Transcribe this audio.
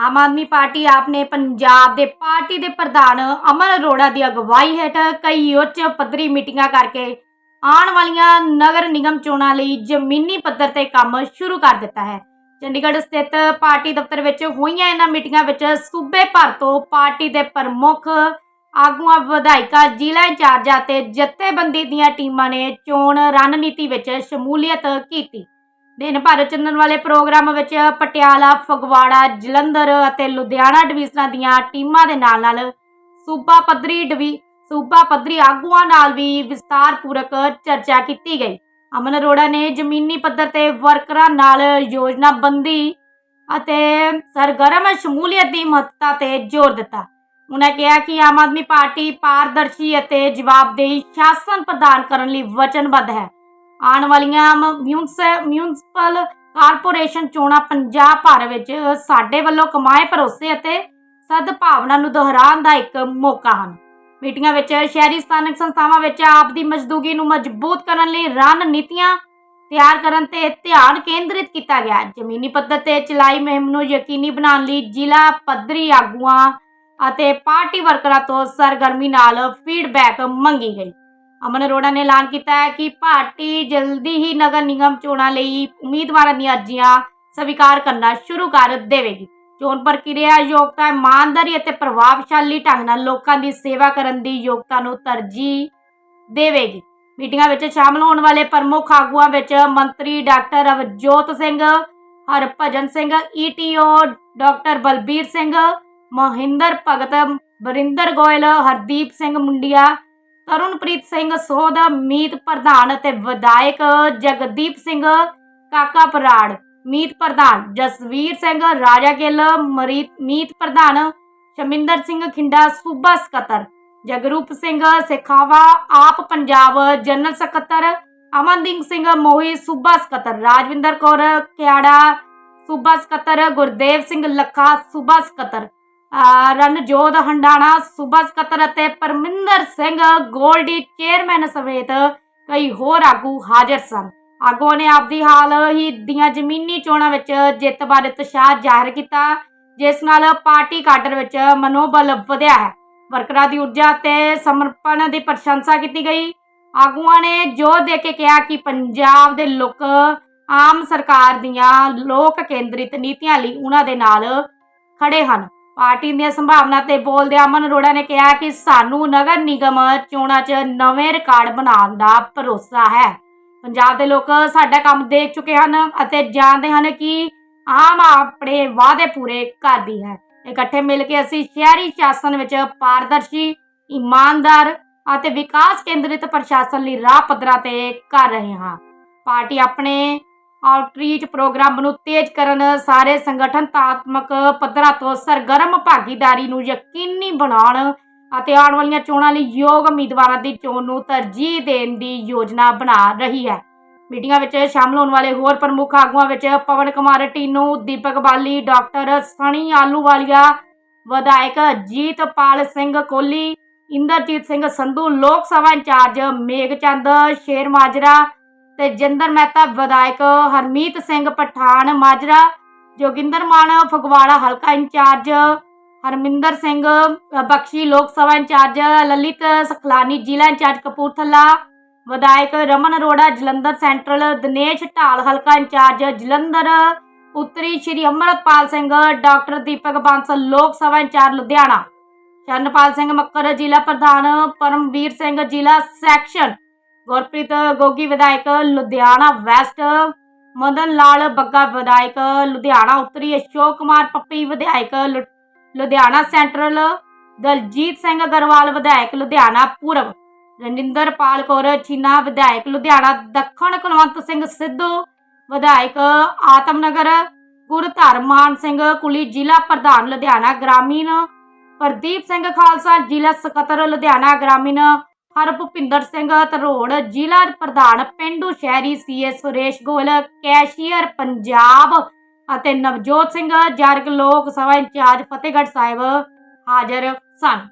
Aam Aadmi party ਆਪ ਨੇ ਪੰਜਾਬ ਦੇ ਪਾਰਟੀ ਦੇ ਪ੍ਰਧਾਨ ਅਮਨ ਅਰੋੜਾ ਦੀ ਅਗਵਾਈ ਹੇਠ ਕਈ ਉੱਚ ਪੱਧਰੀ ਮੀਟਿੰਗਾਂ ਕਰਕੇ ਆਉਣ ਵਾਲੀਆਂ ਨਗਰ ਨਿਗਮ ਚੋਣਾਂ ਲਈ ਜ਼ਮੀਨੀ ਪੱਧਰ ਤੇ ਕੰਮ ਸ਼ੁਰੂ ਕਰ ਦਿੱਤਾ ਹੈ। ਚੰਡੀਗੜ੍ਹ ਸਥਿਤ ਪਾਰਟੀ ਦਫ਼ਤਰ ਵਿੱਚ ਹੋਈਆਂ ਇਹਨਾਂ ਮੀਟਿੰਗਾਂ ਵਿੱਚ ਸੂਬੇ ਭਰ ਤੋਂ ਪਾਰਟੀ ਦੇ ਪ੍ਰਮੁੱਖ, ਆਗੂਆਂ, ਵਿਧਾਇਕਾਂ, ਜ਼ਿਲ੍ਹਾ ਇੰਚਾਰਜਾਂ ਤੇ ਜਥੇਬੰਦੀ ਦੀਆਂ ਟੀਮਾਂ ਨੇ ਚੋਣ ਰਣਨੀਤੀ ਵਿੱਚ ਸ਼ਮੂਲੀਅਤ ਕੀਤੀ। ਦਿਨ ਭਰ ਚੱਲਣ ਵਾਲੇ ਪ੍ਰੋਗਰਾਮ ਵਿੱਚ ਪਟਿਆਲਾ, ਫਗਵਾੜਾ, ਜਲੰਧਰ ਅਤੇ ਲੁਧਿਆਣਾ ਡਿਵੀਜ਼ਨਾਂ ਦੀਆਂ ਟੀਮਾਂ ਦੇ ਨਾਲ ਨਾਲ ਸੂਬਾ ਪੱਧਰੀ ਡਿਵੀ, ਸੂਬਾ ਪੱਧਰੀ ਆਗੂਆਂ ਨਾਲ ਵੀ ਵਿਸਤਾਰਪੂਰਕ ਚਰਚਾ ਕੀਤੀ ਗਈ। ਅਮਨ ਅਰੋੜਾ ਨੇ ਜ਼ਮੀਨੀ ਪੱਧਰ ਤੇ ਵਰਕਰਾਂ ਨਾਲ ਯੋਜਨਾਬੰਦੀ ਅਤੇ ਸਰਗਰਮ ਸ਼ਮੂਲੀਅਤ ਦੀ ਮਹੱਤਤਾ ਤੇ ਜ਼ੋਰ ਦਿੱਤਾ। ਉਹਨਾਂ ਕਿਹਾ ਕਿ ਆਮ ਆਦਮੀ ਪਾਰਟੀ ਪਾਰਦਰਸ਼ੀ ਅਤੇ ਜਵਾਬਦੇਹੀ ਸ਼ਾਸਨ ਪ੍ਰਦਾਨ ਕਰਨ ਲਈ ਵਚਨਬੱਧ ਹੈ। ਆਉਣ ਵਾਲੀਆਂ ਮ- ਮਿਊਨਸ- ਮਿਊਨਿਸਪਲ ਕਾਰਪੋਰੇਸ਼ਨ ਚੋਣਾਂ ਪੰਜਾਬ ਭਰ ਵਿੱਚ ਸਾਡੇ ਵੱਲੋਂ ਕਮਾਏ ਭਰੋਸੇ ਅਤੇ ਸਦਭਾਵਨਾ ਨੂੰ ਦੁਹਰਾਉਣ ਦਾ ਇੱਕ ਮੌਕਾ ਹਨ। ਮੀਟਿੰਗਾਂ ਵਿੱਚ ਸ਼ਹਿਰੀ ਸਥਾਨਕ ਸੰਸਥਾਵਾਂ ਵਿੱਚ ਆਪ ਦੀ ਮਜ਼ਦੂਗੀ ਨੂੰ ਮਜ਼ਬੂਤ ਕਰਨ ਲਈ ਰਣਨੀਤੀਆਂ ਤਿਆਰ ਕਰਨ ਤੇ ਧਿਆਨ ਕੇਂਦਰਿਤ ਕੀਤਾ ਗਿਆ। ਜ਼ਮੀਨੀ ਪੱਧਰ ਤੇ ਚਲਾਈ ਮੁਹਿੰਮ ਨੂੰ ਯਕੀਨੀ ਬਣਾਉਣ ਲਈ ਜ਼ਿਲ੍ਹਾ ਪੱਧਰੀ ਆਗੂਆਂ ਅਤੇ ਪਾਰਟੀ ਵਰਕਰਾਂ ਤੋਂ ਸਰਗਰਮੀ ਨਾਲ ਫੀਡਬੈਕ ਮੰਗੀ ਗਈ। ਅਮਨ ਅਰੋੜਾ ਨੇ ਐਲਾਨ ਕੀਤਾ ਹੈ ਕਿ ਪਾਰਟੀ ਜਲਦੀ ਹੀ ਨਗਰ ਨਿਗਮ ਚੋਣਾਂ ਲਈ ਉਮੀਦਵਾਰਾਂ ਦੀਆਂ ਅਰਜ਼ੀਆਂ ਸਵੀਕਾਰ ਕਰਨਾ ਸ਼ੁਰੂ ਕਰ ਦੇਵੇਗੀ। ਚੋਣ ਪ੍ਰਕਿਰਿਆ ਯੋਗਤਾ, ਇਮਾਨਦਾਰੀ ਅਤੇ ਪ੍ਰਭਾਵਸ਼ਾਲੀ ਢੰਗ ਨਾਲ ਲੋਕਾਂ ਦੀ ਸੇਵਾ ਕਰਨ ਦੀ ਯੋਗਤਾ ਨੂੰ ਤਰਜੀਹ ਦੇਵੇਗੀ। ਮੀਟਿੰਗਾਂ ਵਿੱਚ ਸ਼ਾਮਲ ਹੋਣ ਵਾਲੇ ਪ੍ਰਮੁੱਖ ਆਗੂਆਂ ਵਿੱਚ ਮੰਤਰੀ doctor Ravjot Singh, Harbhajan Singh E T O doctor Balbir Singh, Mohinder Bhagat Barinder Goyal, Hardeep Singh Mundian Tarunpreet Singh Sond, ਮੀਤ ਪ੍ਰਧਾਨ ਅਤੇ ਵਿਧਾਇਕ ਜਗਦੀਪ ਸਿੰਘ ਕਾਕਾ ਪਰਾੜ ਮੀਤ ਪ੍ਰਧਾਨ ਜਸਵੀਰ ਸਿੰਘ ਰਾਜਾ ਗਿੱਲ ਮੀਤ ਪ੍ਰਧਾਨ ਸ਼ਮਿੰਦਰ ਸਿੰਘ ਖਿੰਡਾ, ਸੂਬਾ ਸਕੱਤਰ। ਜਗਰੂਪ ਸਿੰਘ ਸੇਖਾਵਾ, ਆਪ ਪੰਜਾਬ ਜਨਰਲ ਸਕੱਤਰ, ਅਮਨਦੀਪ ਸਿੰਘ ਮੋਹੀ, ਸੂਬਾ ਸਕੱਤਰ। ਰਾਜਵਿੰਦਰ ਕੌਰ ਕਿਆੜਾ ਸੂਬਾ ਸਕੱਤਰ। ਗੁਰਦੇਵ ਸਿੰਘ ਲੱਖਾ, ਸੂਬਾ ਸਕੱਤਰ। ਰਣਜੋਤ ਹੰਡਾਣਾ ਸੂਬਾ ਸਕੱਤਰ ਅਤੇ ਪਰਮਿੰਦਰ ਸਿੰਘ ਗੋਲਡੀ ਚੇਅਰਮੈਨ ਸਮੇਤ ਕਈ ਹੋਰ ਆਗੂ ਹਾਜ਼ਰ ਸਨ। ਆਗੂਆਂ ਨੇ ਆਪਦੀ ਹਾਲ ਹੀ ਦੀਆਂ ਜ਼ਮੀਨੀ ਚੋਣਾਂ ਵਿੱਚ ਜਿੱਤ ਬਾਰੇ ਉਤਸ਼ਾਹ ਜ਼ਾਹਿਰ ਕੀਤਾ, ਜਿਸ ਨਾਲ ਪਾਰਟੀ ਕਾਡਰ ਵਿੱਚ ਮਨੋਬਲ ਵਧਿਆ ਹੈ। ਵਰਕਰਾਂ ਦੀ ਊਰਜਾ ਤੇ ਸਮਰਪਣ ਦੀ ਪ੍ਰਸ਼ੰਸਾ ਕੀਤੀ ਗਈ। ਆਗੂਆਂ ਨੇ ਜ਼ੋਰ ਦੇ ਕੇ ਕਿਹਾ ਕਿ ਪੰਜਾਬ ਦੇ ਲੋਕ, ਆਮ ਸਰਕਾਰ ਦੀਆਂ ਲੋਕ ਕੇਂਦਰਿਤ ਨੀਤੀਆਂ ਲਈ ਉਹਨਾਂ ਦੇ ਨਾਲ ਖੜੇ ਹਨ। ਪਾਰਟੀ ਦੀਆਂ ਸੰਭਾਵਨਾ ਤੇ ਬੋਲਦਿਆਂ ਅਮਨ ਅਰੋੜਾ ਨੇ ਕਿਹਾ ਕਿ ਸਾਨੂੰ ਨਗਰ ਨਿਗਮ ਚੋਣਾਂ 'ਚ ਨਵੇਂ ਰਿਕਾਰਡ ਬਣਾਉਣ ਦਾ ਭਰੋਸਾ ਹੈ। ਪੰਜਾਬ ਦੇ ਲੋਕ ਸਾਡਾ ਕੰਮ ਦੇਖ ਚੁੱਕੇ ਹਨ ਅਤੇ ਜਾਣਦੇ ਹਨ ਕਿ ਆਮ ਆਪਣੇ ਵਾਅਦੇ ਪੂਰੇ ਕਰਦੀ ਹੈ। ਇਕੱਠੇ ਮਿਲ ਕੇ ਅਸੀਂ ਸ਼ਹਿਰੀ ਸ਼ਾਸਨ ਵਿੱਚ ਪਾਰਦਰਸ਼ੀ, ਇਮਾਨਦਾਰ ਅਤੇ ਵਿਕਾਸ ਕੇਂਦਰਿਤ ਪ੍ਰਸ਼ਾਸਨ ਲਈ ਰਾਹ ਪੱਧਰਾਂ ਤੇ ਕਰ ਰਹੇ ਹਾਂ। ਪਾਰਟੀ ਆਪਣੇ ਆਊਟਰੀਚ ਪ੍ਰੋਗਰਾਮ ਨੂੰ ਤੇਜ਼ ਕਰਨ ਸਾਰੇ ਸੰਗਠਨਤਾਤਮਕ ਪੱਧਰਾਂ ਤੋਂ ਸਰਗਰਮ ਭਾਗੀਦਾਰੀ ਨੂੰ ਯਕੀਨੀ ਬਣਾਉਣ ਅਤੇ ਆਉਣ ਵਾਲੀਆਂ ਚੋਣਾਂ ਲਈ ਯੋਗ ਉਮੀਦਵਾਰਾਂ ਦੀ ਚੋਣ ਨੂੰ ਤਰਜੀਹ ਦੇਣ ਦੀ ਯੋਜਨਾ ਬਣਾ ਰਹੀ ਹੈ। ਮੀਟਿੰਗਾਂ ਵਿੱਚ ਸ਼ਾਮਲ ਹੋਣ ਵਾਲੇ ਹੋਰ ਪ੍ਰਮੁੱਖ ਆਗੂਆਂ ਵਿੱਚ ਪਵਨ ਕੁਮਾਰ, ਟੀਨੂ, ਦੀਪਕ ਬਾਲੀ, ਡਾਕਟਰ ਸਣੀ ਆਲੂਵਾਲੀਆ, ਵਿਧਾਇਕ ਜੀਤਪਾਲ ਸਿੰਘ ਕੋਹਲੀ, ਇੰਦਰਜੀਤ ਸਿੰਘ ਸੰਧੂ, ਲੋਕ ਸਭਾ ਇੰਚਾਰਜ ਮੇਘਚੰਦ ਸ਼ੇਰਮਾਜਰਾ ਤੇ ਜਿੰਦਰ ਮਹਿਤਾ, ਵਿਧਾਇਕ ਹਰਮੀਤ ਸਿੰਘ ਪਠਾਨ, ਮਾਜਰਾ ਜੋਗਿੰਦਰ ਮਾਨ, ਫਗਵਾੜਾ ਹਲਕਾ ਇੰਚਾਰਜ ਹਰਮਿੰਦਰ ਸਿੰਘ ਬਖਸ਼ੀ ਲੋਕ ਸਭਾ ਇੰਚਾਰਜ ਲਲਿਤ ਸਖਲਾਨੀ, ਜ਼ਿਲ੍ਹਾ ਇੰਚਾਰਜ ਕਪੂਰਥਲਾ, ਵਿਧਾਇਕ ਰਮਨ ਅਰੋੜਾ, ਜਲੰਧਰ ਸੈਂਟਰਲ, ਦਿਨੇਸ਼ ਢਾਲ, ਹਲਕਾ ਇੰਚਾਰਜ ਜਲੰਧਰ ਉੱਤਰੀ ਸ਼੍ਰੀ ਅਮਰਤਪਾਲ ਸਿੰਘ, ਡਾਕਟਰ ਦੀਪਕ ਬਾਂਸਲ ਲੋਕ ਸਭਾ ਇੰਚਾਰਜ ਲੁਧਿਆਣਾ, ਚਰਨਪਾਲ ਸਿੰਘ ਮੱਕਰ ਜ਼ਿਲ੍ਹਾ ਪ੍ਰਧਾਨ ਪਰਮਵੀਰ ਸਿੰਘ, ਜ਼ਿਲ੍ਹਾ ਸੈਕਸ਼ਨ ਗੁਰਪ੍ਰੀਤ ਗੋਗੀ, ਵਿਧਾਇਕ ਲੁਧਿਆਣਾ ਵੈਸਟ। ਮਦਨ ਲਾਲ ਬੱਗਾ, ਵਿਧਾਇਕ ਲੁਧਿਆਣਾ ਉੱਤਰੀ। ਅਸ਼ੋਕ ਕੁਮਾਰ ਪੱਪੀ, ਵਿਧਾਇਕ ਲੁਧਿਆਣਾ ਸੈਂਟਰਲ। ਦਲਜੀਤ ਸਿੰਘ ਅਗਰਵਾਲ, ਵਿਧਾਇਕ ਲੁਧਿਆਣਾ ਪੂਰਬ। ਰਣਿੰਦਰਪਾਲ ਕੌਰ ਚੀਨਾ, ਵਿਧਾਇਕ ਲੁਧਿਆਣਾ ਦੱਖਣ। ਕੁਲਵੰਤ ਸਿੰਘ ਸਿੱਧੂ, ਵਿਧਾਇਕ ਆਤਮਨਗਰ। ਗੁਰਧਰਮਾਨ ਸਿੰਘ ਕੁਲੀ, ਜ਼ਿਲ੍ਹਾ ਪ੍ਰਧਾਨ, ਲੁਧਿਆਣਾ ਗ੍ਰਾਮੀਣ। ਪ੍ਰਦੀਪ ਸਿੰਘ ਖਾਲਸਾ, ਜ਼ਿਲ੍ਹਾ ਸਕੱਤਰ, ਲੁਧਿਆਣਾ ਗ੍ਰਾਮੀਣ। ਹਰਭੁਪਿੰਦਰ ਸਿੰਘ ਤਰੋੜ ਜ਼ਿਲ੍ਹਾ ਪ੍ਰਧਾਨ ਪਿੰਡੂ ਸ਼ਹਿਰੀ ਸੀਏ ਸੁਰੇਸ਼ ਗੋਇਲ, ਕੈਸ਼ੀਅਰ ਪੰਜਾਬ ਅਤੇ ਨਵਜੋਤ ਸਿੰਘ ਜਰਗ ਲੋਕ ਸਭਾ ਇੰਚਾਰਜ ਫਤਿਹਗੜ੍ਹ ਸਾਹਿਬ ਹਾਜ਼ਰ ਸਨ।